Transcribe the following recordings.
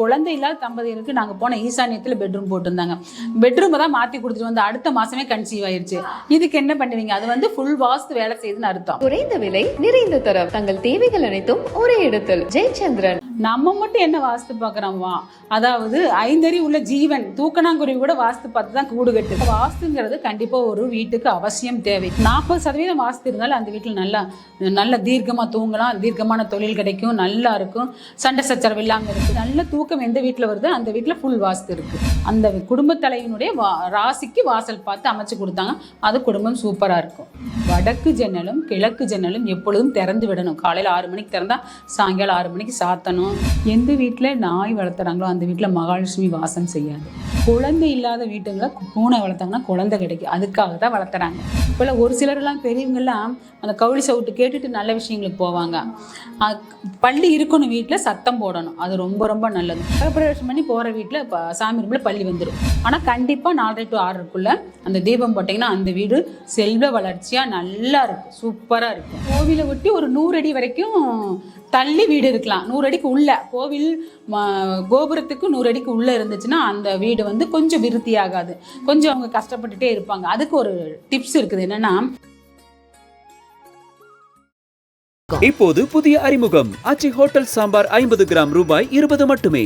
குழந்தை இல்லாத தம்பதியருக்கு நாங்க போன ஈசானியத்துல பெட்ரூம் போட்டிருந்தாங்க. பெட்ரூம் தான் மாத்தி கொடுத்துட்டு வந்து அடுத்த மாசமே கன்சீவ் ஆயிருச்சு. இதுக்கு என்ன பண்ணுவீங்க? அது வந்து ஃபுல் வாஸ்து வேலை செய்யுதுன்னு அர்த்தம். குறைந்த விலை நிறைந்த தரம். தங்கள் தேவைகள் அனைத்தும் ஒரே இடத்தில். ஜெயச்சந்திரன். நம்ம மட்டும் என்ன வாஸ்து பார்க்குறோம் அதாவது ஐந்தறி உள்ள ஜீவன் தூக்கணாங்குருவி கூட வாஸ்து பார்த்து தான் கூடு கட்டுது. வாஸ்துங்கிறது கண்டிப்பாக ஒரு வீட்டுக்கு அவசியம் தேவை. நாற்பது சதவீதம் வாஸ்து இருந்தாலும் அந்த வீட்டில் நல்லா நல்ல தீர்க்கமாக தூங்கலாம். தீர்க்கமான தொழில் கிடைக்கும். நல்லா இருக்கும். சண்டை சச்சரவு இல்லாமல் இருக்கும் நல்ல தூக்கம் எந்த வீட்டில் வருதோ அந்த வீட்டில் ஃபுல் வாஸ்து இருக்குது அந்த குடும்ப தலைவனுடைய வா ராசிக்கு வாசல் பார்த்து அமைச்சு கொடுத்தாங்க. அது குடும்பம் சூப்பராக இருக்கும். வடக்கு ஜன்னலும் கிழக்கு ஜன்னலும் எப்பொழுதும் திறந்து விடணும். காலையில் ஆறு மணிக்கு திறந்தால் சாயங்காலம் ஆறு மணிக்கு சாத்தணும். எந்த வீட்டில் நாய் வளர்த்துறாங்களோ அந்த வீட்டில் மகாலட்சுமி வாசம் செய்யாது. குழந்தை இல்லாத வீட்டுங்களை பூனை வளர்த்தாங்கன்னா குழந்தை கிடைக்கும். அதுக்காக தான் வளர்த்துறாங்க. இப்போல்லாம் ஒரு சிலரெல்லாம் பெரியவங்கெல்லாம் அந்த கவுளி சவுட்டு கேட்டுட்டு நல்ல விஷயங்களுக்கு போவாங்க. பள்ளி இருக்கணும் வீட்டில் சத்தம் போடணும். அது ரொம்ப ரொம்ப நல்லது. பிரவேசம் பண்ணி போகிற வீட்டில் இப்போ சாமி ரூமில் பள்ளி வந்துடும் ஆனால் கண்டிப்பாக நாலரை டு ஆறுக்குள்ளே அந்த தீபம் போட்டிங்கன்னா அந்த வீடு செல்வ வளர்ச்சியாக நல்லா இருக்கும். சூப்பராக இருக்கும். கோவிலை ஒட்டி ஒரு நூறு அடி வரைக்கும் தள்ளி வீடு இருக்கலாம். நூறு அடிக்கு உள்ள. கோவில் கோபுரத்துக்கு நூறு அடிக்கு உள்ள இருந்துச்சுன்னா அந்த வீடு வந்து கொஞ்சம் விருத்தி ஆகாது. கொஞ்சம் அவங்க கஷ்டப்பட்டுட்டே இருப்பாங்க. அதுக்கு ஒரு டிப்ஸ் இருக்குது. என்னன்னா இப்போது புதிய அறிமுகம். ஆச்சி ஹோட்டல் சாம்பார் ஐம்பது கிராம் ரூபாய் இருபது மட்டுமே.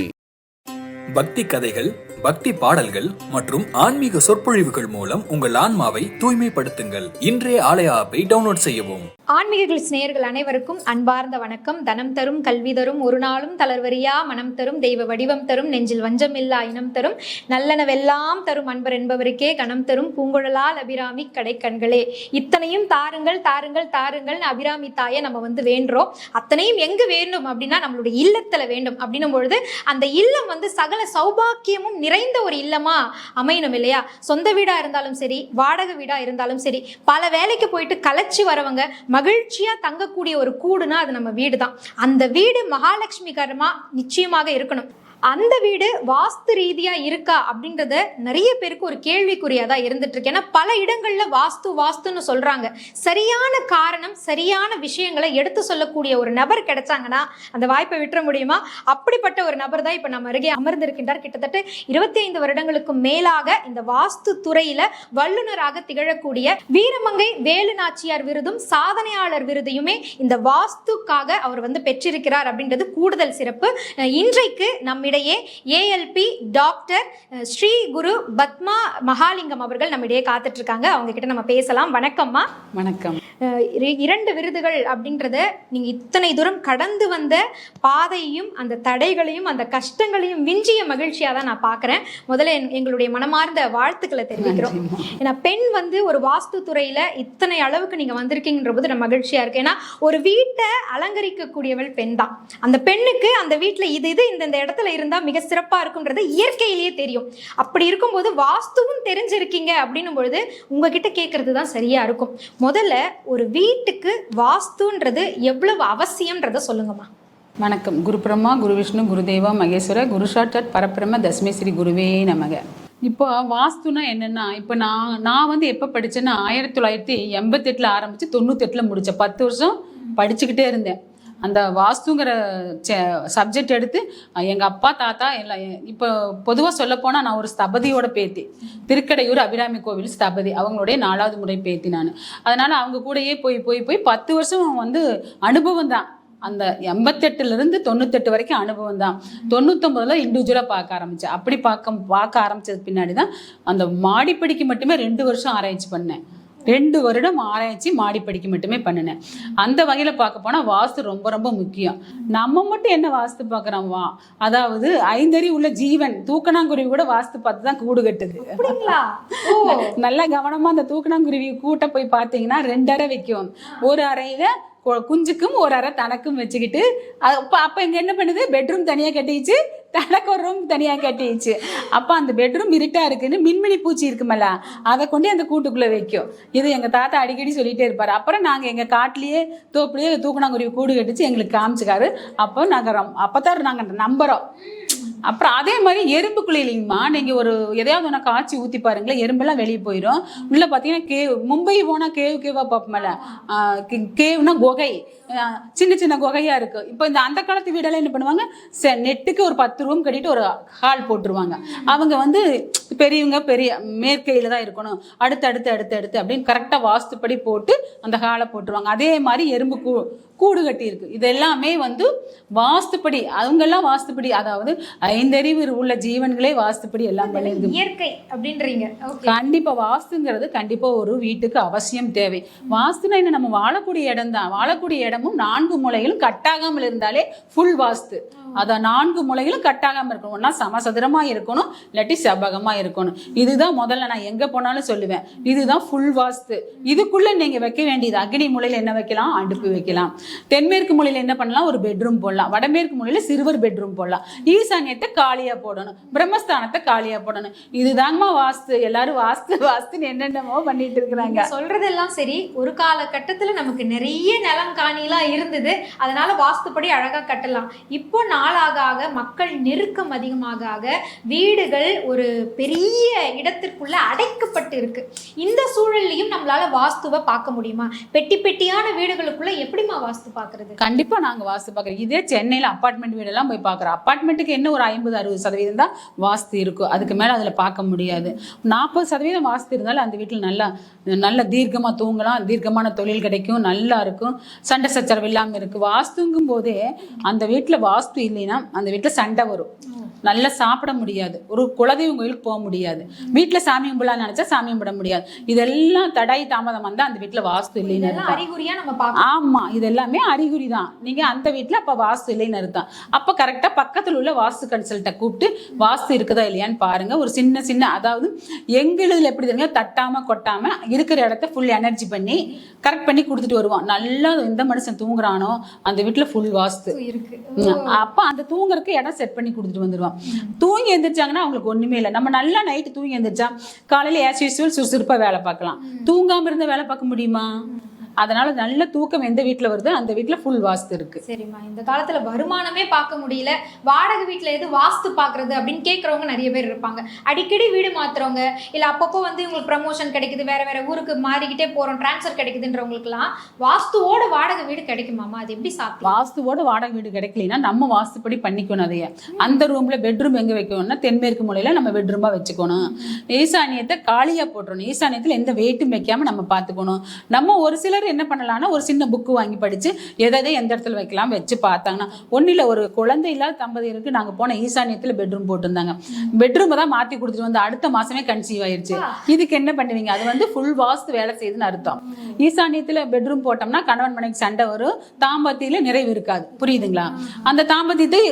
பக்தி கதைகள் பக்தி பாடல்கள் மற்றும் ஆன்மீக சொற்பொழிவுகள் மூலம் உங்கள் ஆன்மாவை தூய்மைப்படுத்துங்கள். இன்றைய ஆலய ஆப்பை டவுன்லோட் செய்யவும். ஆன்மீக நேயர்கள் அனைவருக்கும் அன்பார்ந்த வணக்கம். தனம் தரும் கல்வி தரும் ஒரு நாளும் தளர்வரியா மனம் தரும் தெய்வ வடிவம் தரும் நெஞ்சில் வஞ்சமில்லா இனம் தரும் நல்லனவெல்லாம் தரும் அன்பர் என்பவருக்கே கணம் தரும் பூங்குழலால் அபிராமி கடைக்கண்களே. இத்தனையும் தாருங்கள் தாருங்கள் தாருங்கள் அபிராமி தாயை நம்ம வந்து வேண்டுறோம். அத்தனையும் எங்கு வேண்டும் அப்படின்னா நம்மளுடைய இல்லத்தில் வேண்டும். அப்படின்னும் பொழுது அந்த இல்லம் வந்து சகல சௌபாக்கியமும் நிறைந்த ஒரு இல்லமா அமையணும் இல்லையா? சொந்த வீடா இருந்தாலும் சரி வாடகை வீடா இருந்தாலும் சரி பல வேலைக்கு போயிட்டு கலைச்சு வரவங்க மகிழ்ச்சியா தங்கக்கூடிய ஒரு கூடுனா அது நம்ம வீடு தான் அந்த வீடு மகாலட்சுமிகரமா நிச்சயமாக இருக்கணும். அந்த வீடு வாஸ்து ரீதியா இருக்கா அப்படின்றத நிறைய பேருக்கு ஒரு கேள்விக்குறியா தான் இருந்துட்டு இருக்கு ஏன்னா பல இடங்கள்ல வாஸ்து வாஸ்துன்னு சொல்றாங்க. சரியான காரணம் சரியான விஷயங்களை எடுத்து சொல்லக்கூடிய ஒரு நபர் கிடைச்சாங்கன்னா அந்த வாய்ப்பை விட்டுற முடியுமா? அப்படிப்பட்ட ஒரு நபர் தான் இப்ப நம்ம அருகே அமர்ந்திருக்கின்றார். கிட்டத்தட்ட இருபத்தி ஐந்து வருடங்களுக்கு மேலாக இந்த வாஸ்து துறையில வல்லுநராக திகழக்கூடிய வீரமங்கை வேலு நாச்சியார் விருதும் சாதனையாளர் விருதையுமே இந்த வாஸ்துக்காக அவர் வந்து பெற்றிருக்கிறார் அப்படின்றது கூடுதல் சிறப்பு. இன்றைக்கு நம்ம நம்மிடையே A L P doctor Sri Guru Padma Mahalingam அவர்கள் நம்மிடையே காத்துட்டு இருக்காங்க அவங்க கிட்ட நம்ம பேசலாம். வணக்கம்மா. வணக்கம். இரண்டு விருதுகள் அப்படின்றத நீங்க இத்தனை தூரம் கடந்து வந்த பாதையையும் அந்த தடைகளையும் அந்த கஷ்டங்களையும் விஞ்சிய மகிழ்ச்சியா தான் நான் பார்க்கறேன் முதல்ல எங்களுடைய மனமார்ந்த வாழ்த்துக்களை தெரிவிக்கிறோம். ஏன்னா பெண் வந்து ஒரு வாஸ்து துறையில இத்தனை அளவுக்கு நீங்க வந்திருக்கீங்கன்ற போது நம்ம மகிழ்ச்சியா இருக்கு. ஏன்னா ஒரு வீட்டை அலங்கரிக்கக்கூடியவள் பெண் தான். அந்த பெண்ணுக்கு அந்த வீட்டுல இது இது இந்த இந்த இடத்துல இருந்தா மிக சிறப்பா இருக்கும்ன்றது இயற்கையிலேயே தெரியும். அப்படி இருக்கும்போது வாஸ்துவும் தெரிஞ்சிருக்கீங்க அப்படின்னும் பொழுது உங்ககிட்ட கேட்கறது தான் சரியா இருக்கும். முதல்ல ஒரு வீட்டுக்கு வாஸ்துன்றது எவ்வளவு அவசியம்ன்றத சொல்லுங்கம்மா. வணக்கம். குரு பிரம்மா குரு விஷ்ணு குருதேவா மகேஸ்வர குரு சாட்சாத் பரபிரம தஸ்மே ஸ்ரீ குருவே நமக. இப்போ வாஸ்துனா என்னென்னா இப்போ நான் நான் வந்து எப்போ படித்தேன்னா ஆயிரத்தி தொள்ளாயிரத்தி எண்பத்தெட்டில் ஆரம்பித்து தொண்ணூத்தெட்டில் முடித்தேன் பத்து வருஷம் படிச்சுக்கிட்டே இருந்தேன். அந்த வாஸ்துங்கிற சப்ஜெக்ட் எடுத்து எங்கள் அப்பா தாத்தா எல்லாம் இப்போ பொதுவாக சொல்லப்போனால் நான் ஒரு ஸ்தபதியோட பேத்தி. திருக்கடையூர் அபிராமி கோவில் ஸ்தபதி. அவங்களுடைய நாலாவது முறை பேத்தி நான். அதனால் அவங்க கூடயே போய் போய் போய் பத்து வருஷம் வந்து அனுபவம் தான். அந்த எண்பத்தெட்டுலேருந்து தொண்ணூத்தெட்டு வரைக்கும் அனுபவம் தான். தொண்ணூத்தொம்பதில் இண்டிவிஜுவலாக பார்க்க ஆரம்பித்தேன் அப்படி பார்க்க பார்க்க ஆரம்பித்தது பின்னாடி தான் அந்த மாடிப்படிக்கு மட்டுமே ரெண்டு வருஷம் ஆராய்ச்சி பண்ணேன். ரெண்டு வருடம் ஆராய்ச்சி மாடிப்படிக்கு மட்டுமே பண்ணினேன். அந்த வகையில் பார்க்க போனால் வாஸ்து ரொம்ப ரொம்ப முக்கியம். நம்ம மட்டும் என்ன வாஸ்து பார்க்குறோம் வா? அதாவது ஐந்தறி உள்ள ஜீவன் தூக்கணாங்குருவி கூட வாஸ்து பார்த்து தான் கூடு கட்டுது. நல்லா கவனமா அந்த தூக்கணாங்குருவி கூட்ட போய் பார்த்தீங்கன்னா ரெண்டு அறை வைக்கும். ஒரு அறையில குஞ்சுக்கும் ஒரு அறை தனக்கும் வச்சுக்கிட்டு அப்போ அப்போ இங்கே என்ன பண்ணுது? பெட்ரூம் தனியாக கட்டிச்சு தனக்கு ஒரு ரூம் தனியாக கட்டிச்சு அப்போ அந்த பெட்ரூம் இருட்டாக இருக்குன்னு மின்மினி பூச்சி இருக்குமல்ல அதை கொண்டு அந்த கூட்டுக்குள்ளே வைக்கும். இது எங்கள் தாத்தா அடிக்கடி சொல்லிகிட்டே இருப்பார். அப்புறம் நாங்கள் எங்கள் காட்டிலேயே தோப்புலேயே தூக்குனாங்குருவி கூடு கட்டிச்சு எங்களுக்கு காமிச்சிக்காரு. அப்போ நாங்கள் அப்போ தான் நாங்கள் நம்புகிறோம் அப்புறம் அதே மாதிரி எறும்புக்குள்ளே இல்லைங்கம்மா. நீங்கள் ஒரு எதையாவது ஒன்று காய்ச்சி ஊற்றி பாருங்களேன் எறும்பெல்லாம் வெளியே போயிடும் உள்ளே பார்த்தீங்கன்னா கேவ் மும்பை போனால் கேவ் கேவாக பார்ப்போம்ல கேவ்னா குகை. சின்ன சின்ன குகையாக இருக்குது இப்போ இந்த அந்த காலத்து வீடெல்லாம் என்ன பண்ணுவாங்க? செ- நெட்டுக்கு ஒரு பத்து ரூம் கட்டிட்டு ஒரு ஹால் போட்டுருவாங்க. அவங்க வந்து பெரியவங்க பெரிய மேற்கையில் தான் இருக்கணும். அடுத்து அடுத்து அடுத்து அடுத்து அப்படின்னு கரெக்டாக வாஸ்துப்படி போட்டு அந்த ஹாலை போட்டுருவாங்க. அதே மாதிரி எறும்பு கூ கூடு கட்டி இருக்கு. இது எல்லாமே வந்து வாஸ்துப்படி அவங்கெல்லாம் வாஸ்துப்படி அதாவது ஐந்தறிவு உள்ள ஜீவன்களே வாஸ்துப்படி எல்லாம் பண்ணியிருக்கு. இயற்கை அப்படின்றீங்க. ஓகே கண்டிப்பா வாஸ்துங்கிறது கண்டிப்பா ஒரு வீட்டுக்கு அவசியம் தேவை. வாஸ்துனா என்ன? நம்ம வாழக்கூடிய இடம் தான் வாழக்கூடிய இடமும் நான்கு மூலைகளும் கட்டாகாமல் இருந்தாலே ஃபுல் வாஸ்து. அதான் நான்கு மூலைகளும் கட்டாகாம இருக்கணும். ஒன்னா சமசதுரமா இருக்கணும் இல்லாட்டி செவ்வகமா இருக்கணும். இதுதான் முதல்ல நான் எங்க போனாலும் சொல்லுவேன். இதுதான் ஃபுல் வாஸ்து. இதுக்குள்ள நீங்க வைக்க வேண்டியது அக்னி மூலையில என்ன வைக்கலாம்? அடுப்பு வைக்கலாம். தென்மேற்கு மூலையில என்ன பண்ணலாம்? ஒரு பெட்ரூம் போடலாம். வடமேற்கு மூலையில சிறுவர் பெட்ரூம் போடலாம். ஈசானியத்தை காலியா போடணும். பிரம்மஸ்தானத்தை காலியா போடணும். இதுதாங்கம்மா வாஸ்து. எல்லாரும் வாஸ்து வாஸ்துன்னு என்னென்னமோ பண்ணிட்டு இருக்கிறாங்க. சொல்றதெல்லாம் சரி. ஒரு காலகட்டத்துல நமக்கு நிறைய நிலம் எல்லாம் இருந்தது. அதனால வாஸ்துப்படி அழகா கட்டலாம். இப்போ நாளாக ஆக மக்கள் நெருக்கம் அதிகமாக ஆக வீடுகள் ஒரு பெரிய இடத்திற்குள்ள அடைக்கப்பட்டு இருக்கு. இந்த சூழல்லையும் நம்மளால வாஸ்துவை பார்க்க முடியுமா? பெட்டி பெட்டியான வீடுகளுக்குள்ள எப்படிமா வாஸ்து பார்க்கறது? கண்டிப்பா நாங்க வாஸ்து பார்க்குறோம். இதே சென்னையில் அப்பார்ட்மெண்ட் வீடெல்லாம் போய் பார்க்குறோம். அப்பார்ட்மெண்ட்டுக்கு என்ன ஒரு ஐம்பது அறுபது சதவீதம் தான் வாஸ்து இருக்கும். அதுக்கு மேலே அதில் பார்க்க முடியாது. நாற்பது சதவீதம் வாஸ்து இருந்தாலும் அந்த வீட்டில் நல்லா நல்ல தீர்க்கமாக தூங்கலாம். தீர்க்கமான தொழில் கிடைக்கும். நல்லா இருக்கும். சண்டை சச்சரவு இல்லாம இருக்கு. வாஸ்துங்கும் போதே அந்த வீட்டுல வாஸ்து இல்லைன்னா அந்த வீட்டுல சண்டை வரும். நல்லா சாப்பிட முடியாது. ஒரு குலதெய்வம் கோயிலுக்கு போக முடியாது. வீட்டுல சாமி கும்பிடலாம்னு நினைச்சா சாமி கும்பிட முடியாது. இதெல்லாம் தடை தாமதம் வந்தா அந்த வீட்டுல வாஸ்து இல்லைன்னு. அறிகுறியா நம்ம பார்க்கணும். ஆமா இது எல்லாமே அறிகுறி தான். நீங்க அந்த வீட்ல அப்ப வாஸ்து இல்லைன்னு அர்த்தம். அப்ப கரெக்டா பக்கத்துல உள்ள வாஸ்து கன்சல்ட்ட கூப்பிட்டு வாஸ்து இருக்குதா இல்லையான்னு பாருங்க. ஒரு சின்ன சின்ன அதாவது எங்களுதுல எப்படி தெரியுங்க தட்டாம கொட்டாம இருக்கிற இடத்த ஃபுல் எனர்ஜி பண்ணி கரெக்ட் பண்ணி கொடுத்துட்டு வருவான். நல்லா எந்த மனுஷன் தூங்குறானோ அந்த வீட்ல ஃபுல் வாஸ்து. இருக்கு. அப்ப அந்த தூங்குறதுக்கு இடம் செட் பண்ணி கொடுத்துட்டு வந்துருவான். தூங்கி எந்திரிச்சாங்கன்னா அவங்களுக்கு ஒண்ணுமே இல்லை. நம்ம நல்லா நைட்டு தூங்கி எந்திரிச்சா காலையில ஆஸ் யூஸ்வல் சுறுசுறுப்பா வேலை பார்க்கலாம். தூங்காம இருந்து வேலை பார்க்க முடியுமா? அதனால நல்ல தூக்கம் எந்த வீட்ல வருதோ அந்த வீட்ல ஃபுல் வாஸ்து இருக்கு. சரிம்மா. இந்த காலத்துல வருமானமே பார்க்க முடியல. வாடகை வீட்ல எது வாஸ்து பாக்குறது அப்படின்னு கேக்குறவங்க நிறைய பேர் இருப்பாங்க. அடிக்கடி வீடு மாத்துறவங்க இல்ல அப்பப்போ வந்து உங்களுக்கு ப்ரமோஷன் கிடைக்குது வேற வேற ஊருக்கு மாறிக்கிட்டே போறோம் டிரான்ஸ்ஃபர் கிடைக்குதுன்றவங்களுக்குலாம் வாஸ்துவோட வாடகை வீடு கிடைக்குமாமா அது எப்படி சாத்தியம்? வாஸ்துவோட வாடகை வீடு கிடைக்கலனா நம்ம வாஸ்துப்படி பண்ணிக்கணும் அதைய. அந்த ரூம்ல பெட்ரூம் எங்க வைக்கணும்னா தென்மேற்கு மூலையில நம்ம பெட்ரூமா வச்சுக்கணும். ஈசானியத்தை காலியா போட்டுறணும். ஈசானியத்துல எந்த வெயிட்டும் வைக்காம நம்ம பார்த்துக்கணும். நம்ம ஒரு சிலர் என்ன பண்ணலாம்னா ஒரு சின்ன புக்கு வாங்கி படிச்சு எதை எந்த இடத்துல வைக்கலாம் வச்சு பார்த்தாங்கன்னா ஒன்றும் இல்லை ஒரு குழந்தை இல்லாத தம்பதியருக்கு நாங்க போன ஈசானியத்துல பெட்ரூம் போட்டிருந்தாங்க. பெட்ரூமை தான் மாத்தி கொடுத்துட்டு வந்து அடுத்த மாசமே கன்சீவ் ஆயிருச்சு. இதுக்கு என்ன பண்ணுவீங்க? அது வந்து ஃபுல் வாஸ்து வேலை செய்யுதுன்னு அர்த்தம். ஈசானியத்துல பெட்ரூம் போட்டோம்னா கணவன் மனைவிக்கு சண்டை வரும். தாம்பத்தியில நிறைவு இருக்காது. புரியுதுங்களா? அந்த தாம்பத்தியத்தை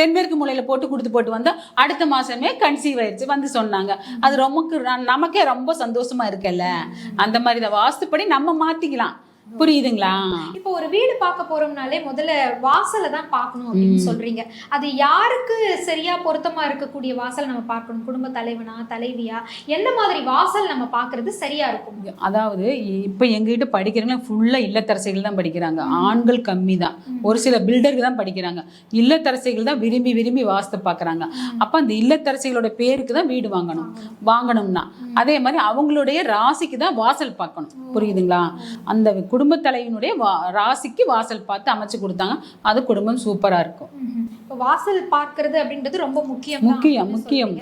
தென்மேற்கு மூலையில போட்டு கொடுத்து போட்டு வந்தா அடுத்த மாசமே கன்சீவ் ஆயிடுச்சு வந்து சொன்னாங்க. அது ரொம்ப நமக்கே ரொம்ப சந்தோஷமா இருக்குல்ல? அந்த மாதிரி வாஸ்துப்படி நம்ம மாத்திக்கலாம். புரியுதுங்களா? இப்போ ஒரு வீடு பார்க்க போறோம்னாலே முதல்ல வாசலை தான் பார்க்கணும் அப்படின்னு சொல்றீங்க. அது யாருக்கு சரியா பொருத்தமா இருக்கக்கூடிய வாசல் நம்ம பார்க்கணும்? குடும்ப தலைவனா தலைவியா? எந்த மாதிரி வாசல் நம்ம பார்க்கிறது சரியா இருக்கும்? அதாவது இப்போ எங்ககிட்ட படிக்கிறவங்க ஃபுல்லாக இல்லத்தரசிகள் தான் படிக்கிறாங்க. ஆண்கள் கம்மி தான். ஒரு சில பில்டருக்கு தான் படிக்கிறாங்க. இல்லத்தரசிகள் தான் விரும்பி விரும்பி வாஸ்து பார்க்குறாங்க. அப்போ அந்த இல்லத்தரசிகளோட பேருக்கு தான் வீடு வாங்கணும். வாங்கணும்னா. அதே மாதிரி அவங்களுடைய ராசிக்கு தான் வாசல் பார்க்கணும். புரியுதுங்களா? அந்த குடும்ப தலைவினுடைய வா ராசிக்கு வாசல் பார்த்து அமைச்சு கொடுத்தாங்க. அது குடும்பம் சூப்பராக இருக்கும். இப்போ வாசல் பார்க்கிறது அப்படின்றது ரொம்ப முக்கியம் முக்கியம், முக்கியம்.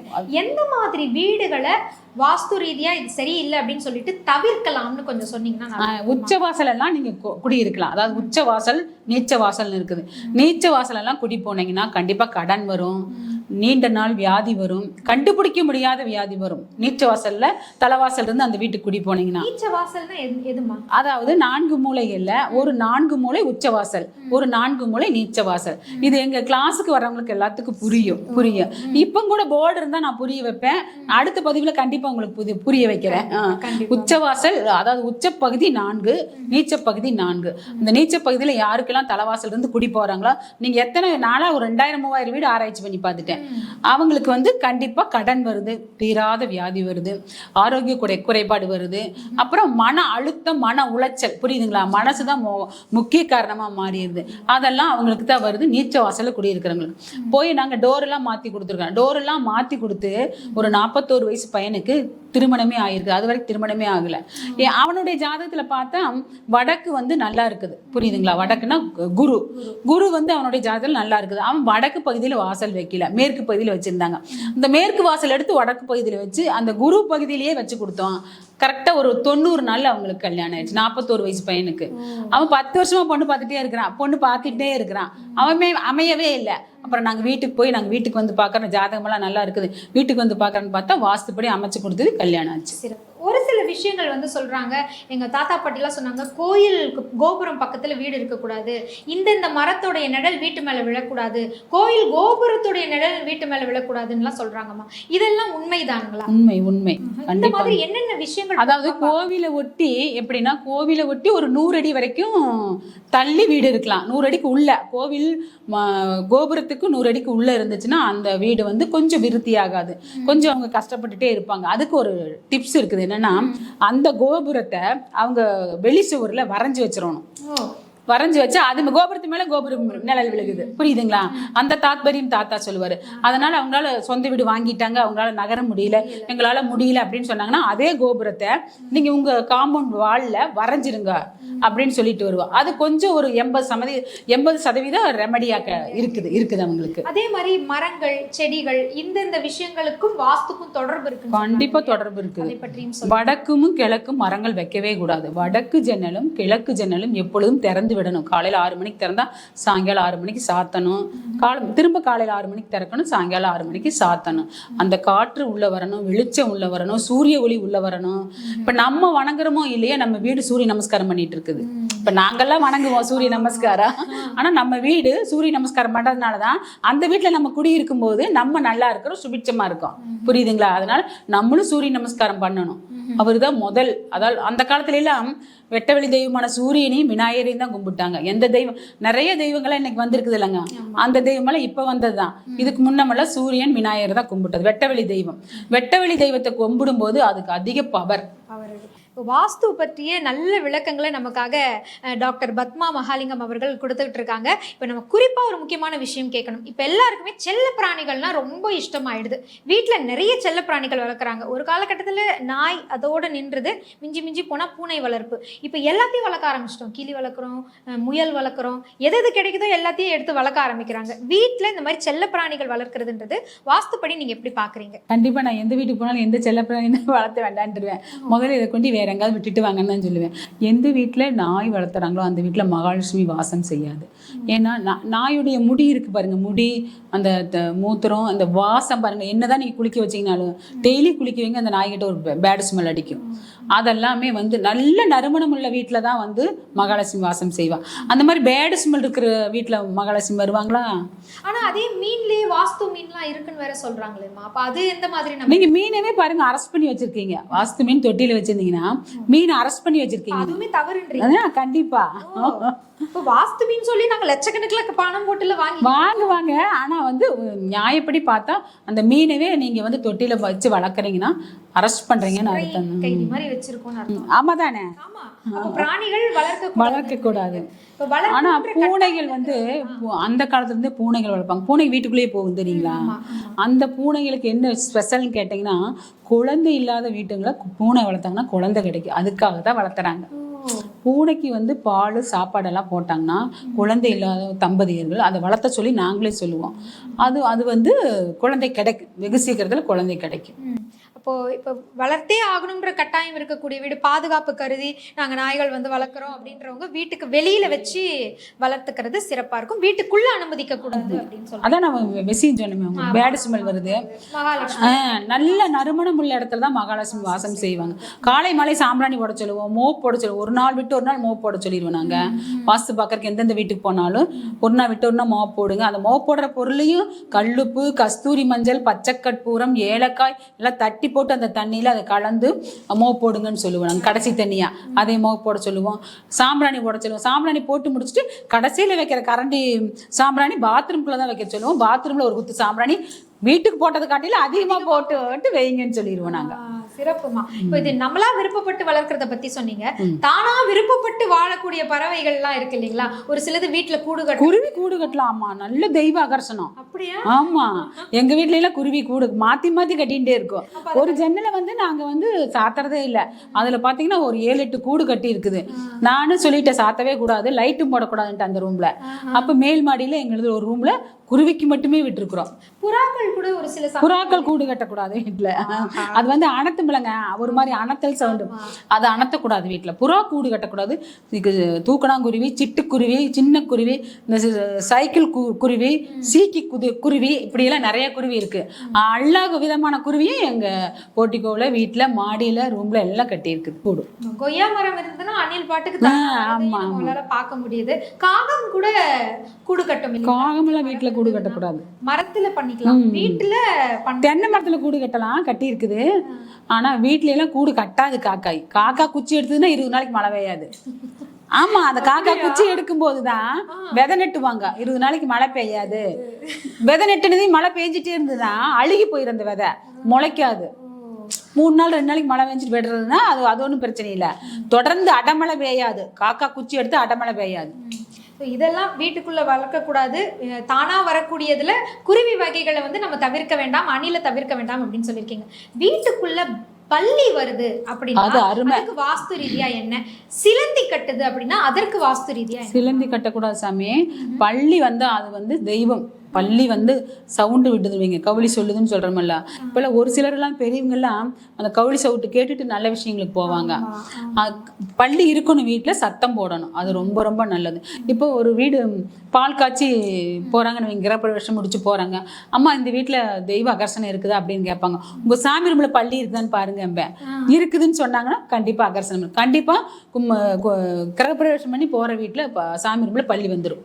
எந்த மாதிரி வீடுகளை வாஸ்து ரீதியா இது சரியில்லை அப்படின்னு சொல்லிட்டு தவிர்க்கலாம்னு கொஞ்சம் சொன்னீங்கன்னா? உச்ச வாசல் எல்லாம் நீங்க குடியிருக்கலாம். அதாவது உச்ச வாசல் நீச்ச வாசல்னு இருக்குது. நீச்ச வாசல் எல்லாம் குடி போனீங்கன்னா கண்டிப்பா கடன் வரும். நீண்ட நாள் வியாதி வரும். கண்டுபிடிக்க முடியாத வியாதி வரும். நீச்ச வாசல்ல தலைவாசல் இருந்து அந்த வீட்டுக்கு குடி போனீங்கன்னா. நீச்ச வாசல்னா எது- எதுமா அதாவது நான்கு மூலைகள்ல ஒரு நான்கு மூலை உச்சவாசல் ஒரு நான்கு மூலை நீச்ச வாசல் இது எங்க கிளாஸுக்கு வர்றவங்களுக்கு எல்லாத்துக்கும் புரியும் புரியும் இப்போ கூட போர்டு இருந்தா நான் புரிய வைப்பேன். அடுத்த பதிவுல கண்டிப்பா உங்களுக்கு புரிய வைக்கிறேன். ஆ. கண்டிப்பா. உச்சவாசல் அதாவது உச்சப்பகுதி நான்கு நீச்சப்பகுதி நான்கு. இந்த நீச்சப்பகுதியில யாருக்கெல்லாம் தலைவாசல் இருந்து குடி போறாங்களோ நீங்க எத்தனை நாளா ஒரு ரெண்டாயிரம் மூவாயிரம் வீடு ஆராய்ச்சி பண்ணி பார்த்துட்டேன். அவங்களுக்கு வந்து கண்டிப்பாக கடன் வருது தீராத வியாதி வருது ஆரோக்கிய குறை குறைபாடு வருது. அப்புறம் மன அழுத்தம் மன உளைச்சல் புரியுதுங்களா? மனசு தான் மு- முக்கிய காரணமாக மாறிடுது. அதெல்லாம் அவங்களுக்கு தான் வருது நீச்ச வாசலில் குடியிருக்கிறவங்களுக்கு. போய் நாங்கள் டோர் எல்லாம் கொடுத்துருக்கோம். டோர் எல்லாம் கொடுத்து ஒரு நாற்பத்தோரு வயசு பையனுக்கு திருமணமே ஆயிருக்கு. அது வரைக்கும் திருமணமே ஆகல. அவனுடைய ஜாதகத்துல பார்த்தா வடக்கு வந்து நல்லா இருக்குது. புரியுதுங்களா? வடக்குன்னா குரு. குரு வந்து அவனுடைய ஜாதகத்தில் நல்லா இருக்குது. அவன் வடக்கு பகுதியில் வாசல் வைக்கல. மேற்கு பகுதியில் வச்சிருந்தாங்க. இந்த மேற்கு வாசல் எடுத்து வடக்கு பகுதியில் வச்சு அந்த குரு பகுதியிலேயே வச்சு கொடுத்தோம் கரெக்டாக ஒரு தொண்ணூறு நாள் அவங்களுக்கு கல்யாணம் ஆயிடுச்சு. நாற்பத்தோரு வயசு பையனுக்கு. அவன் பத்து வருஷமா பொண்ணு பார்த்துட்டே இருக்கிறான். பொண்ணு பார்த்துட்டே இருக்கிறான். அவன் அமையவே இல்லை. அப்புறம் நாங்கள் வீட்டுக்கு போய் நாங்கள் வீட்டுக்கு வந்து பார்க்குறோம். ஜாதகமெல்லாம் நல்லா இருக்குது. வீட்டுக்கு வந்து பார்க்குறோன்னு பார்த்தா வாஸ்துப்படி அமைச்சு கொடுத்தது கல்யாணம் ஆச்சு. ஒரு சில விஷயங்கள் வந்து சொல்றாங்க. எங்க தாத்தா பாட்டிலாம் சொன்னாங்க கோயில் கோபுரம் பக்கத்துல வீடு இருக்கக்கூடாது. இந்த இந்த மரத்துடைய நிழல் வீட்டு மேல விழக்கூடாது. கோயில் கோபுரத்துடைய நிழல் வீட்டு மேல விழக்கூடாதுன்னுலாம் சொல்றாங்கம்மா. இதெல்லாம் உண்மைதானுங்களா? உண்மை உண்மை. இந்த மாதிரி என்னென்ன விஷயங்கள் அதாவது கோவிலை ஒட்டி எப்படின்னா கோவிலை ஒட்டி ஒரு நூறு அடி வரைக்கும் தள்ளி வீடு இருக்கலாம். நூறு அடிக்கு உள்ள. கோவில் கோபுரத்துக்கு நூறு அடிக்கு உள்ள இருந்துச்சுன்னா அந்த வீடு வந்து கொஞ்சம் விருத்தி ஆகாது கொஞ்சம் அவங்க கஷ்டப்பட்டுட்டே இருப்பாங்க. அதுக்கு ஒரு டிப்ஸ் இருக்குது என்னன்னா அந்த கோபுரத்தை அவங்க வெளி சுவர்ல வரைஞ்சி வச்சிடணும் வரைஞ்சி வச்சா அது கோபுரத்து மேல கோபுரம் நிழல் விழுகுது. புரியுதுங்களா? அந்த தாத்பரியம் தாத்தா சொல்லுவாரு. அதனால அவங்களால சொந்த வீடு வாங்கிட்டாங்க. அவங்களால நகர முடியல. எங்களால முடியல அப்படின்னு சொன்னாங்கன்னா அதே கோபுரத்தை நீங்க உங்க காம்பவுண்ட் வால்ல வரைஞ்சிருங்க அப்படின்னு சொல்லிட்டு வருவோம் அது கொஞ்சம் ஒரு எண்பது சமதி எண்பது சதவீதம் ரெமடியாக இருக்குது இருக்குது அவங்களுக்கு. அதே மாதிரி மரங்கள் செடிகள் இந்த இந்த விஷயங்களுக்கும் வாஸ்துக்கும் தொடர்பு இருக்கு கண்டிப்பா தொடர்பு இருக்குது. சொல்லுங்க. வடக்கும் கிழக்கும் மரங்கள் வைக்கவே கூடாது. வடக்கு ஜன்னலும் கிழக்கு ஜன்னலும் எப்பொழுதும் திறந்து விடணும். காலையில் ஆறு மணிக்கு திறந்தா சாயங்காலம் ஆறு மணிக்கு சாத்தணும். காலம் திரும்ப காலையில் ஆறு மணிக்கு திறக்கணும் சாயங்காலம் ஆறு மணிக்கு சாத்தணும். அந்த காற்று உள்ள வரணும் வெளிச்சம் உள்ள வரணும் சூரிய ஒளி உள்ள வரணும். இப்போ நம்ம வணங்குறோமோ இல்லையா நம்ம வீடு சூரிய நமஸ்காரம் பண்ணிட்டு இருக்குது. இப்போ நாங்கள்லாம் வணங்குவோம் சூரிய நமஸ்காரம். ஆனா நம்ம வீடு சூரிய நமஸ்காரம் பண்ணுறதுனால தான் அந்த வீட்டில் நம்ம குடியிருக்கும் போது நம்ம நல்லா இருக்கிறோம் சுபிட்சமா இருக்கோம். புரியுதுங்களா? அதனால நம்மளும் சூரிய நமஸ்காரம் பண்ணணும். அவர் தான் முதல். அதாவது அந்த காலத்துல எல்லாம் வெட்டவெளி தெய்வமான சூரியனையும் விநாயகரையும் தான் கும்பிட்டாங்க. எந்த தெய்வம் நிறைய தெய்வங்கள்லாம் இன்னைக்கு வந்திருக்குது இல்லைங்க. அந்த தெய்வமெல்லாம் இப்போ வந்தது தான் இதுக்கு முன்னமெல்லாம் சூரியன் விநாயகர் தான் கும்பிட்டது. வெட்டவெளி தெய்வம். வெட்டவெளி தெய்வத்தை கும்பிடும்போது அதுக்கு அதிக பவர் வாஸ்து பற்றிய நல்ல விளக்கங்களை நமக்காக டாக்டர் பத்மா மகாலிங்கம் அவர்கள் கொடுத்துக்கிட்டு இருக்காங்க இப்போ நம்ம குறிப்பாக ஒரு முக்கியமான விஷயம் கேட்கணும். இப்போ எல்லாருக்குமே செல்ல பிராணிகள்னா ரொம்ப இஷ்டமாயிடுது. வீட்டில் நிறைய செல்ல பிராணிகள் வளர்க்குறாங்க. ஒரு காலகட்டத்தில் நாய் அதோடு நின்றுது. மிஞ்சி மிஞ்சி போனால் பூனை வளர்ப்பு. இப்போ எல்லாத்தையும் வளர்க்க ஆரம்பிச்சிட்டோம். கிளி வளர்க்குறோம் முயல் வளர்க்குறோம். எது எது கிடைக்குதோ எல்லாத்தையும் எடுத்து வளர்க்க ஆரம்பிக்கிறாங்க. வீட்டில் இந்த மாதிரி செல்ல பிராணிகள் வளர்க்குறதுன்றது வாஸ்துப்படி நீங்கள் எப்படி பார்க்குறீங்க கண்டிப்பா நான் எந்த வீட்டுக்கு போனாலும் எந்த செல்லப்பிராணியும் வளர்த்த வேண்டான்ட்டுருவேன் முதல்ல இதை கொண்டு வேற எங்காவது விட்டுட்டு வாங்கன்னு தான் சொல்லுவேன். எந்த வீட்டில் நாய் வளர்த்துறாங்களோ அந்த வீட்டில் மகாலட்சுமி வாசம் செய்யாது. ஏன்னா நாயுடைய முடி இருக்கு பாருங்க முடி அந்த மூத்திரம் அந்த வாசம் பாருங்க என்னதான் நீங்க குளிக்க வச்சீங்கனாலும் டெய்லி குளிக்க வைங்க அந்த நாய்கிட்ட ஒரு பேட் ஸ்மெல் அடிக்கும். அதெல்லாமே வந்து நல்ல நறுமணம் உள்ள வீட்டில் தான் வந்து மகாலட்சுமி வாசம் செய்வா. அந்த மாதிரி பேட் ஸ்மெல் இருக்கிற வீட்டில் மகாலட்சுமி வருவாங்களா? ஆனா அதே மீன்லயே வாஸ்து மீன்லாம் இருக்குன்னு வேற சொல்றாங்களேம்மா. அப்ப அது எந்த மாதிரி நம்ம நீங்க மீனவே பாருங்க அரெஸ்ட் பண்ணி வச்சிருக்கீங்க. வாஸ்து மீன் தொட்டியில வச்சிருந்தீங்கன்னா மீன் அரெஸ்ட் பண்ணி வச்சிருக்கீங்க. அதுவுமே தவறுன்றீங்க. அதான் கண்டிப்பா. இப்ப வாஸ்து மீன் சொல்லி நாங்க லட்சக்கணக்கில் பணம் போட்டுல வாங்கி வாங்குவாங்க. ஆனா வந்து நியாயப்படி பார்த்தா அந்த மீனவே நீங்க வந்து தொட்டியில வச்சு வளர்க்குறீங்கன்னா அரெஸ்ட் பண்றீங்கன்னு அர்த்தம். கைதி மாதிரி வச்சிருக்கோம்னு அர்த்தம். ஆமா. தானே பிராணிகள் வளர்க்க வளர்க்க கூடாது ஆனா பூனைகள் வந்து அந்த காலத்துல இருந்தே பூனைகள் வளர்ப்பாங்க. பூனை வீட்டுக்குள்ளேயே போகும் தெரியுங்களா? அந்த பூனைகளுக்கு என்ன ஸ்பெஷல்னு கேட்டிங்கன்னா குழந்தை இல்லாத வீட்டுங்களை பூனை வளர்த்தாங்கன்னா குழந்தை கிடைக்கும். அதுக்காக தான் வளர்த்துறாங்க பூனைக்கு வந்து பால் சாப்பாடெல்லாம் போட்டாங்கன்னா குழந்தை இல்லாத தம்பதியர்கள் அதை வளர்த்த சொல்லி நாங்களே சொல்லுவோம். அது அது வந்து குழந்தை கிடைக்கும் வெகு சீக்கிரத்தில் குழந்தை கிடைக்கும். அப்போ இப்போ வளர்த்தே ஆகணுன்ற கட்டாயம் இருக்கக்கூடிய வீடு பாதுகாப்பு கருதி நாங்க நாய்கள் வந்து வளர்க்குறோம் அப்படின்றவங்க வீட்டுக்கு வெளியில வச்சு வளர்த்துக்கிறது சிறப்பா இருக்கும். வீட்டுக்குள்ள அனுமதிக்க கூடாது அப்படின்னு சொல்றாங்க அதான் நம்ம விஷயம் சொன்னோமே பேட் ஸ்மெல் வருது. நல்ல நறுமணம் உள்ள இடத்துல தான் மகாலட்சுமி வாசம் செய்வாங்க. காலை மாலை சாம்பிராணி போட சொல்லுவோம் மோப் போட சொல்லுவோம். ஒரு நாள் விட்டு ஒரு நாள் மோப் போட சொல்லிடுவோம் நாங்க. வாஸ்து பார்க்கறதுக்கு எந்தெந்த வீட்டுக்கு போனாலும் ஒரு நாள் விட்டு ஒரு நாள் மோப் போடுங்க. அந்த மோப் போடுற பொருளையும் கல்லுப்பு கஸ்தூரி மஞ்சள் பச்சைக்கற்பூரம் ஏலக்காய் எல்லாம் தட்டி போட்டு அந்த தண்ணியில் அதை கலந்து மோ போடுங்கன்னு சொல்லுவோம். நாங்கள் கடைசி தண்ணியாக அதையும் மோ போட சொல்லுவோம். சாம்பிராணி போட சொல்லுவோம். சாம்பிராணி போட்டு முடிச்சுட்டு கடைசியில் வைக்கிற கரண்டி சாம்பிராணி பாத்ரூம்குள்ளே தான் வைக்க சொல்லுவோம். பாத்ரூமில் ஒரு குத்து சாம்பிராணி வீட்டுக்கு போட்டது காட்டில அதிகமாக போட்டு வைங்கன்னு சொல்லிடுவோம் நாங்கள் ஆ, சிறப்புமா. இப்போ இது நம்மளா விருப்பப்பட்டு வளர்க்கறத பத்தி சொன்னீங்க. தானா விருப்பப்பட்டு வாழக்கூடிய பறவைகள் எல்லாம் இருக்கு இல்லைங்களா? ஒரு சிலது வீட்டுல கூடு கட்டும் குருவி கூடு கட்டலாமா? நல்ல தெய்வ ஆகர்ஷணம். அப்படியா? ஆமா. எங்க வீட்ல எல்லாம் குருவி கூடு மாத்தி மாத்தி கட்டிகிட்டே இருக்கும். ஒரு ஜன்னலை வந்து நாங்க வந்து சாத்துறதே இல்ல. அதுல பாத்தீங்கன்னா ஒரு ஏழு எட்டு கூடு கட்டி இருக்குது. நானும் சொல்லிட்டேன் சாத்தவே கூடாது. லைட்டும் போடக்கூடாதுன்ட்டு அந்த ரூம்ல அப்ப மேல் மாடியில எங்களுது ஒரு ரூம்ல குருவிக்கு மட்டுமே விட்டுருக்குறோம். புறாக்கள் கூட ஒரு சில புறாக்கள் கூடு கட்டக்கூடாது வீட்டுல அது வந்து அணத்துமில்லங்க ஒரு மாதிரி அணத்தல் சவுண்டு. அது அணத்தக்கூடாது வீட்டுல புறா கூடு கட்டக்கூடாது. இதுக்கு தூக்கணாங்குருவி சிட்டுக்குருவி சின்ன குருவி இந்த சைக்கிள் கு- குருவி சீக்கி குது குருவி இப்படியெல்லாம் நிறைய குருவி இருக்கு. எல்லா விதமான குருவியும் எங்க போட்டிக்கோவில் வீட்டுல மாடியில ரூம்ல எல்லாம் கட்டி இருக்குது கூடு. கொய்யா மரம் இருந்ததுன்னா அணில் பாட்டுக்கு தானா வரதையும் ஆமா, நம்மளால பார்க்க முடியுது. காகம் கூட கூடு கட்டும்? காகமெல்லாம் வீட்டுல கூடு கட்டக்கூடாது. மரத்துல பண்ணிக்கலாம். வீட்டுல தென்னை மரத்துல கூடு கட்டலாம் கட்டி இருக்குது ஆனா வீட்ல எல்லாம் கூடு கட்டாது காக்காய். காக்கா குச்சி எடுத்ததுன்னா இருபது நாளைக்கு மழை பெய்யாது. ஆமா அந்த காக்கா குச்சி எடுக்கும் போதுதான் விதை நட்டுவாங்க. இருபது நாளைக்கு மழை பெய்யாது. விதை நட்டுனதையும் மழை பெஞ்சிட்டே இருந்ததுன்னா அழுகி போயிடும் அந்த விதை. முளைக்காது. மூணு நாள் ரெண்டு நாளைக்கு மழை பெஞ்சிட்டு விடுறதுன்னா அது அது ஒன்றும் பிரச்சனை இல்லை. தொடர்ந்து அடமழை பெய்யாது. காக்கா குச்சி எடுத்து அடமழை பெய்யாது. So, இதெல்லாம் வீட்டுக்குள்ள வளர்க்க கூடாது அஹ் தானா வரக்கூடியதுல குருவி வகைகளை வந்து நம்ம தவிர்க்க வேண்டாம் அணில தவிர்க்க வேண்டாம் அப்படின்னு சொல்லியிருக்கீங்க. வீட்டுக்குள்ள பள்ளி வருது அப்படின்னா. அதுக்கு வாஸ்து ரீதியா என்ன? சிலந்தி கட்டுது அப்படின்னா அதற்கு வாஸ்து ரீதியா சிலந்தி கட்டக்கூடாது சாமி. பள்ளி வந்து அது வந்து தெய்வம். பள்ளி வந்து சவுண்டு விட்டுதுவீங்க கவுளி சொல்லுதுன்னு சொல்கிறோமல்ல இப்போல்லாம் ஒரு சிலர்லாம் பெரியவங்கெல்லாம் அந்த கவுளி சவுட்டு கேட்டுட்டு நல்ல விஷயங்களுக்கு போவாங்க. பள்ளி இருக்கணும் வீட்டில் சத்தம் போடணும். அது ரொம்ப ரொம்ப நல்லது. இப்போ ஒரு வீடு பால் காய்ச்சி போகிறாங்கன்னு வைங்க கிரகப்பிரவேசம் முடிச்சு போகிறாங்க அம்மா இந்த வீட்டில் தெய்வ அகர்ஷணம் இருக்குதா அப்படின்னு கேட்பாங்க. உங்கள் சாமி ரூமில் பள்ளி இருக்குதான்னு பாருங்க. இருக்குதுன்னு சொன்னாங்கன்னா கண்டிப்பாக அகர்ஷணம் இருக்கு. கண்டிப்பா கும்ம கு- கிரகப்பிரவேசம் பண்ணி போகிற வீட்டில் சாமி ரூமில் பள்ளி வந்துடும்.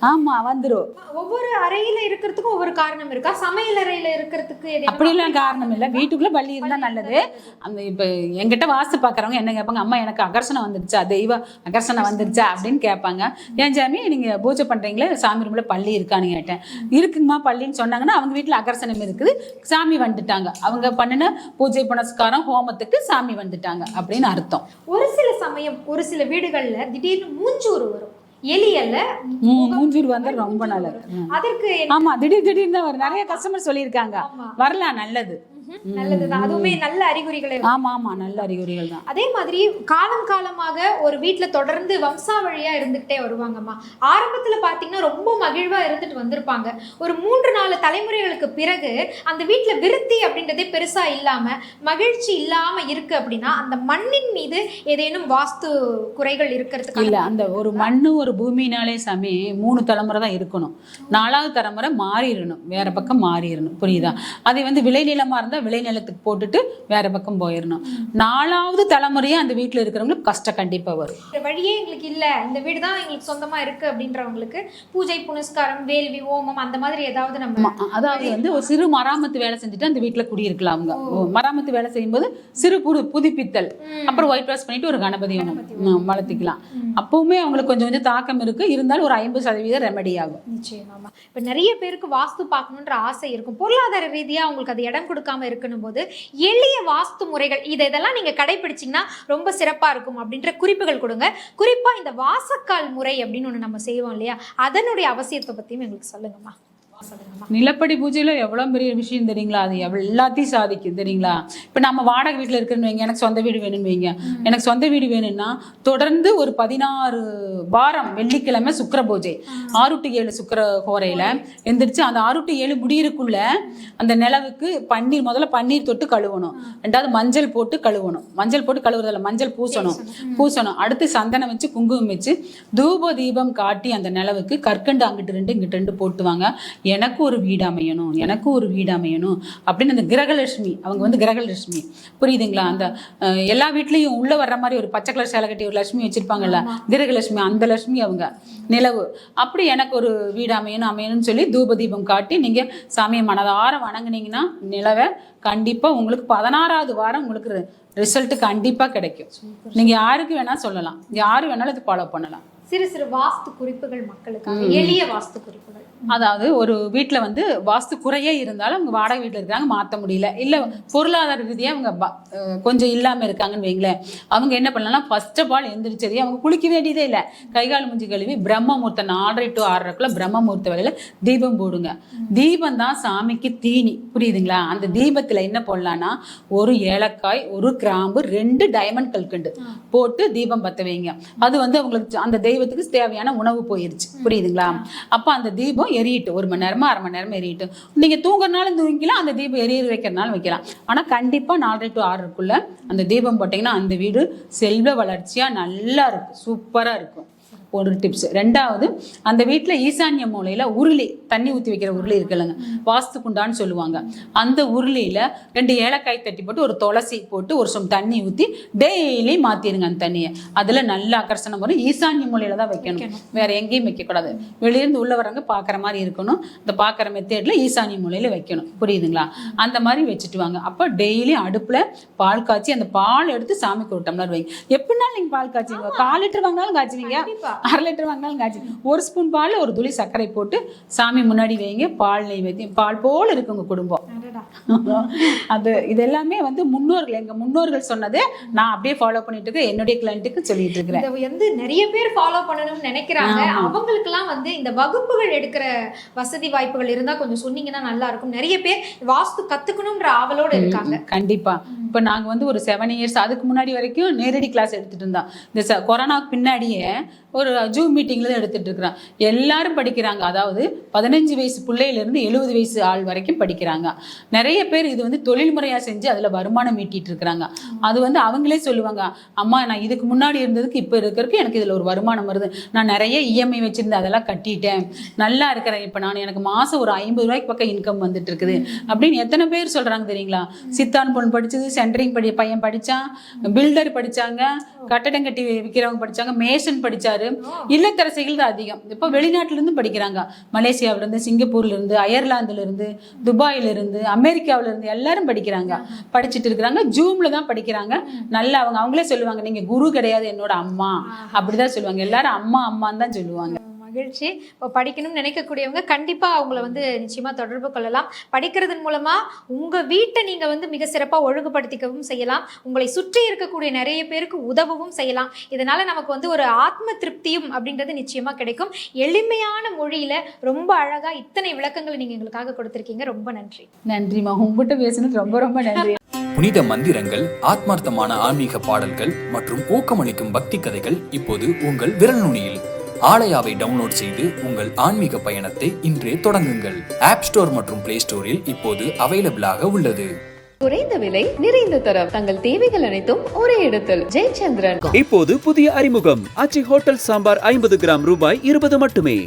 ஆமா வந்துரும். ஒவ்வொரு அறையில இருக்கிறதுக்கும் ஒவ்வொரு காரணம் இருக்கா? சமையல் அறையில இருக்கிறதுக்கு அப்படிலாம் காரணம் இல்லை. வீட்டுக்குள்ள பள்ளி இருந்தா நல்லது. அந்த இப்ப என்கிட்ட வாஸ்து பாக்குறவங்க என்ன கேட்பாங்க அம்மா எனக்கு அகர்ஷணம் வந்துருச்சா? தெய்வ அகர்ஷணம் வந்துருச்சா? அப்படின்னு கேட்பாங்க. ஏன் சாமி நீங்க பூஜை பண்றீங்களே? சாமி ரூம்ல பள்ளி இருக்கான்னு கேட்டேன். இருக்குங்கம்மா பள்ளின்னு சொன்னாங்கன்னா அவங்க வீட்டுல அகர்ஷணம் இருக்குது. சாமி வந்துட்டாங்க. அவங்க பண்ணின பூஜை புனஸ்காரம் ஹோமத்துக்கு சாமி வந்துட்டாங்க. அப்படின்னு அர்த்தம். ஒரு சில சமயம் ஒரு சில வீடுகள்ல திடீர்னு மூஞ்சூறு வரும். எலி அல்ல மூஞ்சூர் வந்து ரொம்ப நல்லது. அதற்கு ஆமா திடீர் திடீர்னு நிறைய கஸ்டமர் சொல்லியிருக்காங்க. வரலாம் நல்லது. நல்லதுதான். அதுவுமே நல்ல அறிகுறிகளை ஆமா ஆமா நல்ல அறிகுறிகள் தான். அதே மாதிரி காலம் காலமாக ஒரு வீட்ல தொடர்ந்து வம்சாவழியா இருந்துகிட்டே வருவாங்கம்மா. ஆரம்பத்துல பாத்தீங்கன்னா ரொம்ப மகிழ்வா இருந்துட்டு வந்திருப்பாங்க. ஒரு மூன்று நாலு தலைமுறைகளுக்கு பிறகு அந்த வீட்ல விருத்தி அப்படின்றதே பெருசா இல்லாம மகிழ்ச்சி இல்லாம இருக்கு அப்படின்னா அந்த மண்ணின் மீது ஏதேனும் வாஸ்து குறைகள் இருக்கிறதுக்கு இல்ல அந்த ஒரு மண்ணு ஒரு பூமினாலே சாமி மூணு தலைமுறை தான் இருக்கணும். நாலாவது தலைமுறை மாறிடணும். வேற பக்கம் மாறிடணும். புரியுதா? அதை வந்து விளைநிலமா இருந்தா விளைநிலத்துக்கு போட்டுட்டு வேற பக்கம் போயிடணும் நாலாவது தலைமுறையா அந்த வீட்டுல இருக்கிறவங்களுக்கு கஷ்டம் கண்டிப்பா வரும். இந்த வழியே எங்களுக்கு இல்ல. இந்த வீடு தான் எங்களுக்கு சொந்தமா இருக்கு அப்படின்றவங்களுக்கு பூஜை புனஸ்காரம் வேள்வி ஓமம் அந்த மாதிரி ஏதாவது நம்ம அதாவது வந்து ஒரு சிறு மராமத்து வேலை செஞ்சுட்டு அந்த வீட்டுல குடியிருக்கலாம் அவங்க. மராமத்து வேலை செய்யும்போது சிறு புது புதுப்பித்தல். அப்புறம் ஒயிட் வாஷ் பண்ணிட்டு ஒரு கணபதி வளர்த்திக்கலாம். அப்பவுமே அவங்களுக்கு கொஞ்சம் கொஞ்சம் தாக்கம் இருக்கு. இருந்தாலும் ஒரு ஐம்பது சதவீதம் ரெமெடி ஆகும். நிச்சயமாமா இப்ப நிறைய பேருக்கு வாஸ்து பார்க்கணுன்ற ஆசை இருக்கும். பொருளாதார ரீதியா அவங்களுக்கு அது இடம் கொடுக்காம இருக்கணும் போது எளிய வாஸ்து முறைகள் இதை இதெல்லாம் நீங்க கடைபிடிச்சீங்கன்னா ரொம்ப சிறப்பா இருக்கும் அப்படின்ற குறிப்புகள் கொடுங்க. குறிப்பா இந்த வாசக்கால் முறை அப்படின்னு ஒண்ணு நம்ம செய்வோம் இல்லையா? அதனுடைய அவசியத்தை பற்றியும் எங்களுக்கு சொல்லுங்கம்மா. நிலப்படி பூஜையில எவ்வளவு பெரிய விஷயம் தெரியுங்களா? அது எல்லாத்தையும் சாதிக்கும் தெரியுங்களா? இப்ப நம்ம வாடகை வீட்டுல இருக்குன்னு வைங்க எனக்கு சொந்த வீடு வேணும்னு வைங்க. எனக்கு சொந்த வீடு வேணும்னா தொடர்ந்து ஒரு பதினாறு வாரம் வெள்ளிக்கிழமை சுக்கிர பூஜை. ஆறு டு ஏழு சுக்கிர ஹோரையில எந்திரிச்சு அந்த ஆறு டு ஏழு முடியறக்குள்ள அந்த நிலவுக்கு பன்னீர் முதல்ல பன்னீர் தொட்டு கழுவணும். ரெண்டாவது மஞ்சள் போட்டு கழுவணும். மஞ்சள் போட்டு கழுவுறதில்ல மஞ்சள் பூசணும். பூசணும். அடுத்து சந்தனம் வச்சு குங்குமம் வச்சு தூப தீபம் காட்டி அந்த நிலவுக்கு கற்கண்டு அங்கிட்டு ரெண்டு இங்கிட்டு ரெண்டு போட்டுவாங்க. எனக்கு ஒரு வீடு அமையணும் எனக்கு ஒரு வீடு அமையணும் அப்படின்னு அந்த கிரகலட்சுமி அவங்க வந்து கிரகலட்சுமி. புரியுதுங்களா? அந்த எல்லா வீட்லேயும் உள்ள வர்ற மாதிரி ஒரு பச்சை கலர் சேலை கட்டி ஒரு லட்சுமி வச்சிருப்பாங்கல்ல கிரகலட்சுமி அந்த லட்சுமி அவங்க. நிலவு. அப்படி எனக்கு ஒரு வீடு அமையணும் அமையணும்னு சொல்லி தூப தீபம் காட்டி நீங்க சாமியை மனதார வணங்குனீங்கன்னா நிலவை கண்டிப்பா உங்களுக்கு பதினாறாவது வாரம் உங்களுக்கு ரிசல்ட் கண்டிப்பா கிடைக்கும். நீங்க யாருக்கு வேணா சொல்லலாம். யாரு வேணாலும் இது ஃபாலோ பண்ணலாம். சிறு சிறு வாஸ்து குறிப்புகள் மக்களுக்காக எளிய வாஸ்து குறிப்புகள் அதாவது ஒரு வீட்டில் வந்து வாஸ்து குறையே இருந்தாலும் அவங்க வாடகை வீட்டில் இருக்காங்க மாற்ற முடியல. இல்லை பொருளாதார ரீதியாக அவங்க கொஞ்சம் இல்லாமல் இருக்காங்கன்னு வைங்களேன். அவங்க என்ன பண்ணலாம் ஃபர்ஸ்ட் ஆஃப் ஆல் எந்திரிச்சதே அவங்க குளிக்க வேண்டியதே இல்லை. கைகால் மூஞ்சி கழுவி பிரம்ம முகூர்த்தம் நாலரை டு ஆறரைக்குள்ள பிரம்ம முகூர்த்த வேலையில் தீபம் போடுங்க. தீபம் தான் சாமிக்கு தீனி. புரியுதுங்களா? அந்த தீபத்தில் என்ன போடலான்னா ஒரு ஏலக்காய் ஒரு கிராம்பு ரெண்டு டைமண்ட் கல்கண்டு போட்டு தீபம் பற்ற வைங்க. அது வந்து அவங்களுக்கு அந்த தெய்வத்துக்கு தேவையான உணவு போயிருச்சு. புரியுதுங்களா? அப்போ அந்த தீபம் எரியட்டும் ஒரு மணி நேரமா அரை மணி நேரமா எரியட்டும். நீங்க தூங்குறனாலும் தூங்கிக்கலாம் அந்த தீபம் எரிய வைக்கிறனாலும் வைக்கலாம். ஆனா கண்டிப்பா நாலரை டு ஆறுக்குள்ள அந்த தீபம் போட்டிங்கன்னா அந்த வீடு செல்வ வளர்ச்சியா நல்லா இருக்கும். சூப்பரா இருக்கும். ஒரு டிப்ஸ் ரெண்டாவது அந்த வீட்டில் ஈசான்ய மூலையில் உருளி தண்ணி ஊற்றி வைக்கிற உருளி இருக்குல்லங்க. வாஸ்து குண்டான்னு சொல்லுவாங்க. அந்த உருளியில் ரெண்டு ஏலக்காய் தட்டி போட்டு ஒரு துளசி போட்டு ஒரு சொம் தண்ணி ஊற்றி டெய்லி மாற்றிடுங்க அந்த தண்ணியை. அதில் நல்ல ஆக்கர்ஷணம் வரும். ஈசான்ய மூலையில் தான் வைக்கணும். வேற எங்கேயும் வைக்கக்கூடாது வெளியிருந்து உள்ள வரவங்க பார்க்குற மாதிரி இருக்கணும். இந்த பார்க்குற மெத்தேடில் ஈசான்ய மூலையில் வைக்கணும். புரியுதுங்களா? அந்த மாதிரி வச்சுட்டு வாங்க. அப்போ டெய்லி அடுப்பில் பால் காய்ச்சி அந்த பால் எடுத்து சாமிக்கு ஒரு டம்ளர் வைங்க. எப்படினாலும் நீங்கள் பால் காய்ச்சிங்க கால் லிட்டர் வாங்கினாலும் காய்ச்சுவீங்க. அரை லிட்டர் வாங்கினாலும் காய்ச்சி. ஒரு ஸ்பூன் பால் ஒரு துளி சர்க்கரை போட்டு சாமி முன்னாடி வைங்க. பால் நெய் வைத்தி பால் போல் இருக்கு உங்க குடும்பம். அது இது எல்லாமே வந்து முன்னோர்கள் எங்க முன்னோர்கள் சொன்னதை நான் அப்படியே ஃபாலோ பண்ணிட்டு இருக்கேன். என்னுடைய கிளைண்ட்டுக்கு சொல்லிட்டு இருக்கிறேன். இதை வந்து நிறைய பேர் ஃபாலோ பண்ணணும்னு நினைக்கிறாங்க. ஆமா. அவங்களுக்கெல்லாம் வந்து இந்த வகுப்புகள் எடுக்கிற வசதி வாய்ப்புகள் இருந்தா கொஞ்சம் சொன்னீங்கன்னா நல்லா இருக்கும். நிறைய பேர் வாஸ்து கத்துக்கணும்ன்ற ஆவலோட இருக்காங்க. கண்டிப்பா. இப்போ நாங்க வந்து ஒரு செவன் இயர்ஸ் அதுக்கு முன்னாடி வரைக்கும் நேரடி கிளாஸ் எடுத்துட்டு இருந்தோம். இந்த கொரோனாக்கு பின்னாடியே ஒரு ஜூம் மீட்டிங்ல தான் எடுத்துட்டு இருக்கிறான். எல்லாரும் படிக்கிறாங்க. அதாவது பதினஞ்சு வயசு பிள்ளையிலேருந்து எழுபது வயசு ஆள் வரைக்கும் படிக்கிறாங்க. நிறைய பேர் இது வந்து தொழில் முறையாக செஞ்சு அதில் வருமானம் ஈட்டிட்டு இருக்கிறாங்க. அது வந்து அவங்களே சொல்லுவாங்க. அம்மா நான் இதுக்கு முன்னாடி இருந்ததுக்கு இப்போ இருக்கிறதுக்கு எனக்கு இதில் ஒரு வருமானம் வருது. நான் நிறைய இஎம்ஐ வச்சுருந்தேன் அதெல்லாம் கட்டிட்டேன். நல்லா இருக்கிறேன். இப்போ நான் எனக்கு மாதம் ஒரு ஐம்பது ரூபாய்க்கு பக்கம் இன்கம் வந்துட்டு இருக்குது. அப்படின்னு எத்தனை பேர் சொல்கிறாங்க தெரியுங்களா? சித்தான் பொண்ணு படிச்சது சென்டரிங் படி பையன் படித்தான் பில்டர் படித்தாங்க கட்டடம் கட்டி விற்கிறவங்க படிச்சாங்க மேசன் படிச்சாரு இல்லத்தரசிகள் தான் அதிகம். இப்போ வெளிநாட்டிலிருந்து படிக்கிறாங்க. மலேசியாவுல இருந்து சிங்கப்பூர்ல இருந்து அயர்லாந்துல இருந்து துபாயில இருந்து அமெரிக்காவுல இருந்து எல்லாரும் படிக்கிறாங்க. படிச்சுட்டு இருக்கிறாங்க. ஜூம்ல தான் படிக்கிறாங்க. நல்லா அவங்க அவங்களே சொல்லுவாங்க நீங்க குரு கிடையாது என்னோட அம்மா. அப்படிதான் சொல்லுவாங்க. எல்லாரும் அம்மா அம்மான்னு தான் சொல்லுவாங்க. மகிழ்ச்சி. இப்போ படிக்கணும்னு நினைக்கக்கூடியவங்க கண்டிப்பா அவங்கள வந்து நிச்சயமா தொடர்பு கொள்ளலாம். படிக்கிறதன் மூலமா உங்க வீட்டை நீங்க வந்து மிக சிறப்பா ஒழுங்குபடுத்திக்கவும் செய்யலாம். உங்களை சுற்றி இருக்கக்கூடிய நிறைய பேருக்கு உதவவும் செய்யலாம். இதனால நமக்கு வந்து ஒரு ஆத்ம திருப்தியும் அப்படின்றது நிச்சயமா கிடைக்கும். எளிமையான மொழியில ரொம்ப அழகா இத்தனை விளக்கங்களை நீங்க எங்களுக்காக கொடுத்திருக்கீங்க. ரொம்ப நன்றி. நன்றிம்மா உங்ககிட்ட பேசுனது ரொம்ப ரொம்ப நன்றி. புனித மந்திரங்கள் ஆத்மார்த்தமான ஆன்மீக பாடல்கள் மற்றும் ஊக்கமளிக்கும் பக்தி கதைகள் இப்போது உங்கள் விரல் நுனியில். ஆலயாவை டவுன்லோட் செய்து உங்கள் ஆன்மீக பயணத்தை இன்றே தொடங்குங்கள். ஆப் ஸ்டோர் மற்றும் பிளே ஸ்டோரில் இப்போது அவைலபிளாக உள்ளது. குறைந்த விலை நிறைந்த தரம். தங்கள் தேவைகள் அனைத்தும் ஒரே இடத்தில். ஜெயச்சந்திரன். இப்போது புதிய அறிமுகம். ஆச்சி ஹோட்டல் சாம்பார் ஐம்பது கிராம் ரூபாய் இருபது மட்டுமே.